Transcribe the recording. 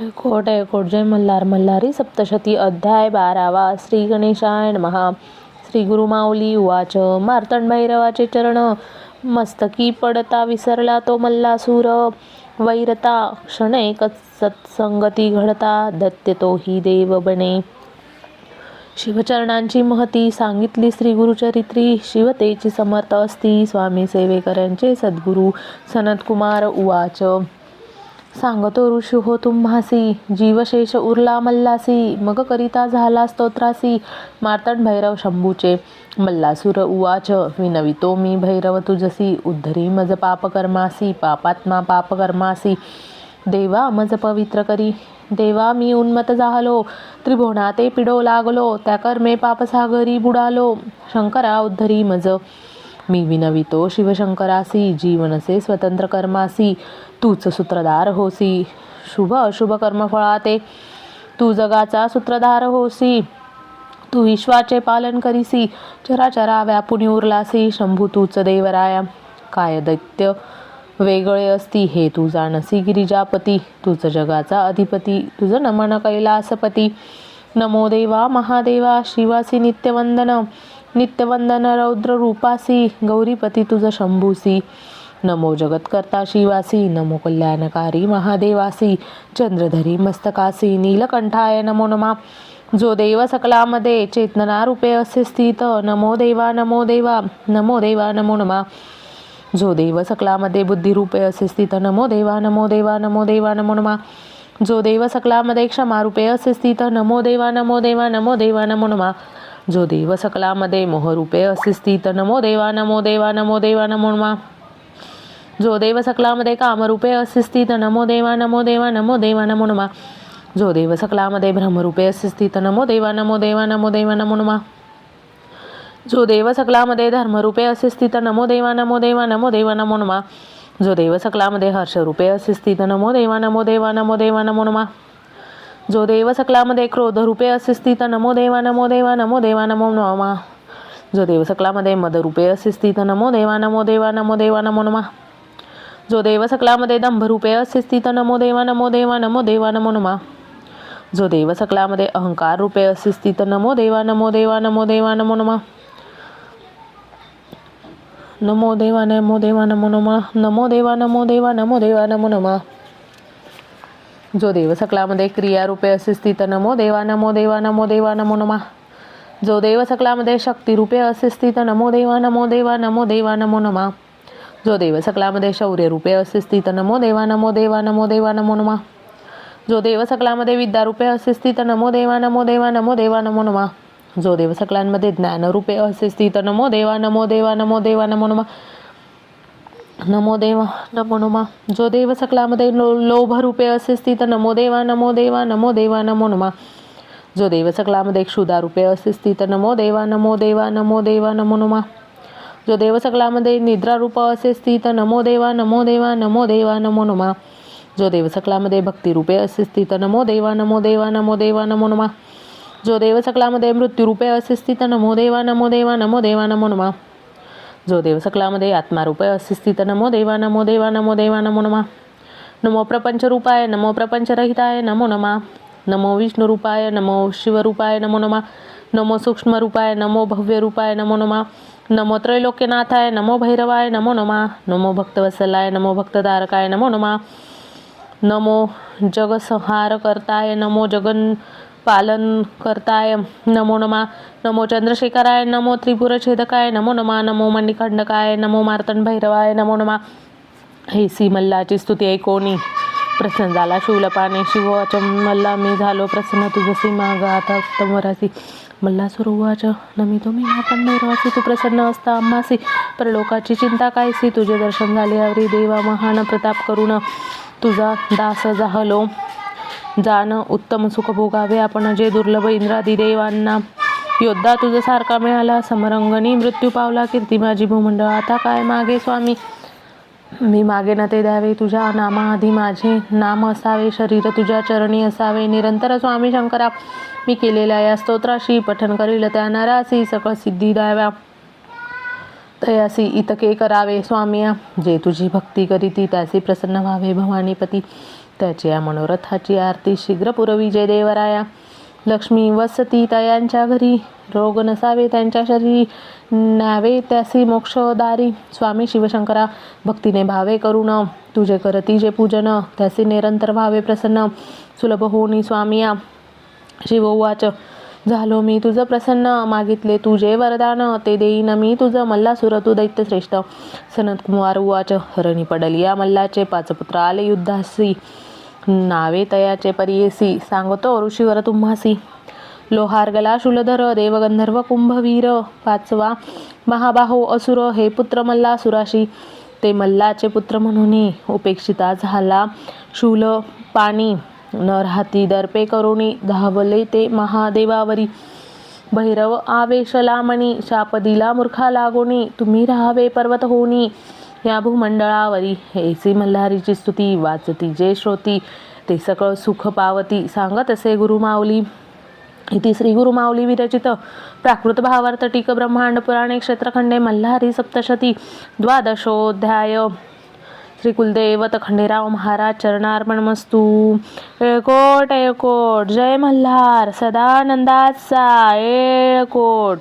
Coat कोट जय मल्हार. मल्हारी सप्तशती अध्याय बारावा. श्री गणेशाय महा श्री गुरुमाऊली उवाच. मार्तंडभैरवाचे चरण. मस्तकी पडता विसरला तो मल्लासूर. वैरता क्षणैक सत्संगती घडता. दत्त्यतो ही देव बने. शिवचरणांची महती सांगितली श्री गुरुचरित्री. शिवतेची समर्थ असती. स्वामी सेवेकऱ्यांचे सद्गुरू सनतकुमार उवाच. सांगतो ऋषी हो तुम्हासी जीवशेष उरला मल्लासी मग करिता झाला स्तोत्रासी मार्तंड भैरव शंभूचे मल्लासुर उवाच विनवितो मी भैरव तुझसी उद्धरी मज पापकर्मासी पापात्मा पापकर्मासी देवा मज पवित्र करी देवा मी उन्मत झालो त्रिभुवनाते पिडो लागलो त्या कर्मे पापसागरी बुडालो शंकरा उद्धरी मज मी विनवितो शिवशंकरासी जीवनसे स्वतंत्र कर्मासी तूच सूत्रधार होसी. शुभ अशुभ कर्मफळाते. तू जगाचा सूत्रधार होसी. तू विश्वाचे पालन करीसी. चराचरा व्यापुनी उरलासी. शंभू तूच देवराया. काय दैत्य वेगळे असती हे तू जाणसी गिरिजापती. तुझ जगाचा अधिपती. तुझं नमन कैलासपती. नमो देवा महादेवा शिवासी नित्यवंदन. नित्यवंदन रौद्र रूपासी. गौरीपती तुझ शंभूसी. नमो जगत्कर्ता शिवासी नमो कल्याणकारी महादेवासी चंद्रधरी मस्तकासी नीलकंठाय नमो नमा जो देव सकलामध्ये चेतना रूपे असे स्थित नमो देवा नमो देवा नमो देवा नमो नमा जो देव सकलामध्ये बुद्धिरूपे असे स्थित नमो देवा नमो देवा नमो देवा नमो नमा जो देव सकलामध्ये क्षमारूपे असे स्थित नमो देवा नमो देवा नमो देवा नमो नमा जो देव सकलामध्ये मोहरूपे असे स्थित नमो देवा नमो देवा नमो देवा नमो नमा जो देव सकलामध्ये कामरूपे असे स्थित नमो देवा नमो देवा नमो देवा नमो नमा जो देव सकलामध्ये ब्रह्मरूपे असे स्थित नमो देवा नमो देवा नमो देवा नमो नमा जो देव सकलामध्ये धर्मरूपे असे स्थित नमो देवा नमो देवा नमो देवा नमो नमा जो देव सकलामध्ये हर्षरूपे असे स्थित नमो देवा नमो देवा नमो देवा नमो नमा जो देव सकलामध्ये क्रोधरूपे असे नमो देवा नमो देवा नमो देवा नमो नमा जो देव सकलामध्ये मदरूपे असे नमो देवा नमो देवा नमो देवा नमो नमा जो देव सकलामध्ये दंभरूपे असे स्थित नमो देवा नमो देवा नमो देवा नमो नमा जो देव सकलामध्ये अहंकार रूपे असे स्थित नमो देवा नमो देवा नमो देवा नमो नमा नमो देवा नमो देवा नमो नमा नमो देवा नमो देवा नमो देवा नमो नमा जो देव सकलामध्ये क्रियारूपे असे स्थित नमो देवा नमो देवा नमो देवा नमो नमा जो देव सकलामध्ये शक्तिरूपे असे स्थित नमो देवा नमो देवा नमो देवा नमो नमा जो देव सकलामध्ये शौर्यरूपे असे स्थित नमो देवा नमो देवा नमो देवा नमो नमा जो देव सकलामध्ये विद्यारूपे असे स्थित नमो देवा नमो देवा नमो देवा नमो नमा जो देव सकलांमध्ये ज्ञानरूपे असे स्थित नमो देवा नमो देवा नमो देवा नमो नमा नमो देवा नमो नमा जो देव सकलामध्ये लो लोभरूपे असे स्थित नमो देवा नमो देवा नमो देवा नमो नमा जो देव सकलामध्ये क्षुधारूपे असे स्थित नमो देवा नमो देवा नमो देवा नमो नमा जो देव सकलामध्ये निद्रारूप असे स्थित नमो देवा नमो देवा नमो देवा नमो नमा जो देव सकलामध्ये भक्तिरूपे असे स्थित नमो देवा नमो देवा नमो देवा नमो नमा जो देव सकलामध्ये मृत्यूरूपे असे स्थित नमो देवा नमो देवा नमो देवा नमो नमा जो देव सकलामध्ये आत्मारूपे असे स्थित नमो देवा नमो देवा नमो देवा नमो नमा नमो प्रपंचरूपाय नमो प्रपंचरहिताय नमो नमा नमो विष्णुरूपाय नमो शिवरूपाय नमो नमा नमो सूक्ष्मरूपाय नमो भव्यरूपाय नमो नमा नमो त्रैलोक्यनाथाय नमो भैरवाय नमो नमा नमो भक्तवसलाय नमो भक्तधारकाय नमो नमा नमो जगसंहार करताय नमो जगन पालन करताय नमो नमा नमो चंद्रशेखराय नमो त्रिपुरछेदकाय नमो नमा नमो मणिखंडकाय नमो मार्तंड भैरवाय नमो नमा। हे सी मल्लाची स्तुती ऐकोनी प्रसन्न झाला शिवलपाने शिव अचम मल्ला मी झालो प्रसन्न तुझसी मागा आता उत्तम वरासी. सुरुवाच नमी तुम्ही मार्तंड भैरवासी तू प्रसन्न असता अम्मासी. परलोकाची चिंता कायसी? तुझे दर्शन झाले हरी देवा महान प्रताप करुण. तुझा दास जाहलो जाण उत्तम सुख भोगावे आपण जे दुर्लभ इंद्रादी देवांना. योद्धा तुझा सारखा मिळाला समरंगणी मृत्यू पावला कीर्ती माझी भूमंडळ. आता काय मागे स्वामी? मी मागे न ते द्यावे तुझ्या नामाआधी माझे नाम असावे शरीर तुझ्या चरणी असावे. निरंतर स्वामी शंकरा मी केलेल्या या स्तोत्राशी पठन करील त्या नरासी सकळ सिद्धी द्याव्या. तयासी इतके करावे स्वामिया. जे तुझी भक्ती करीती त्याचे प्रसन्न व्हावे भवानीपती त्याची या मनोरथाची आरती शीघ्र पुरवी जय देवराया. लक्ष्मी वसती तयांच्या घरी. रोग नसावे त्यांच्या शरी न्यावे त्यासी मोक्षदारी स्वामी शिवशंकरा भक्तीने भावे करुण. तुझे करती जे पूजन. त्यासी निरंतर भावे प्रसन्न. सुलभ होनी स्वामिया शिव उवाच. झालो मी तुझं प्रसन्न. मागितले तुझे वरदान. ते देईन मी तुझं मल्लासुर तू दैत्यश्रेष्ठ. सनत कुमार उवाच हरणी पडली या मल्लाचे. पाच पुत्र आले युद्धासी. नावे तयाचे परियेसी. सांगतो ऋषीवर तुम्हासी. लोहारगला शूलधर देवगंधर्व कुंभवीर पाचवा महाबाहो असुर हे पुत्र मल्लासुराशी ते मल्लाचे पुत्र म्हणून उपेक्षिता झाला. शूल पाणी नरहाती दर्पे करुणी धावले ते महादेवावरी. भैरव आवेशला मणी शाप दिला मूर्खा लागोनी तुम्ही राहावे पर्वत होनी या भूमंडळावरी ऐसी मल्हारीची स्तुती वाचती जे श्रोती ते सकळ सुख पावती सांगत असे गुरुमाऊली. इति श्री गुरुमाऊली विरचित प्राकृत भावार्थ टीक ब्रह्मांड पुराणे क्षेत्रखंडे मल्हारी सप्तशती द्वादशोध्याय. श्री कुलदेवत खंडेराव महाराज चरणार्पणमस्तू एळकोट एळकोट जय मल्हार. सदानंदाचा एळकोट